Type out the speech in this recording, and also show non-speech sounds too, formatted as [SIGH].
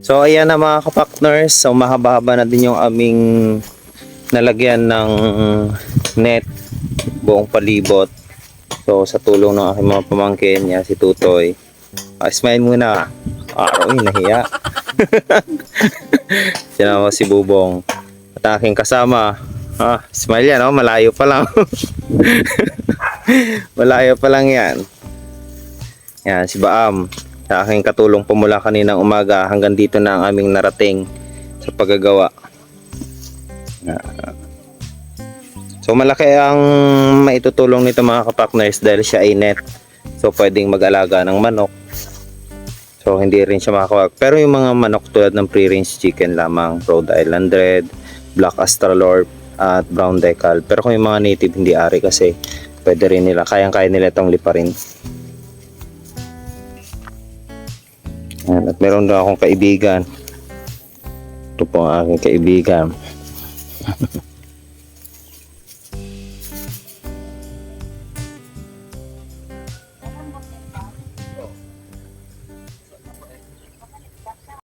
So ayan na mga kapakners, so mahaba-haba na din yung aming nalagyan ng net buong palibot. So sa tulong ng aking mga pamangkin niya si Tutoy. Ah, smile muna. Ah, uy, nahiya. [LAUGHS] Sinama si Bubong. At aking kasama. Ah, smile yan, oh, malayo pa lang. [LAUGHS] malayo pa lang yan. Yan, si Baam. Sa aking katulong po mula kaninang umaga hanggang dito na ang aming narating sa paggagawa. Ah. So malaki ang maitutulong nito mga kapakners dahil siya ay net. So pwedeng mag-alaga ng manok. So hindi rin siya makakawag. Pero yung mga manok tulad ng free-range chicken lamang, Rhode Island Red, Black Australorp, at Brown Decal. Pero kung yung mga native hindi ari kasi pwede rin nila, kayang-kaya nila itong liparin. Yan, at meron na akong kaibigan. Ito po ang aking kaibigan. [LAUGHS]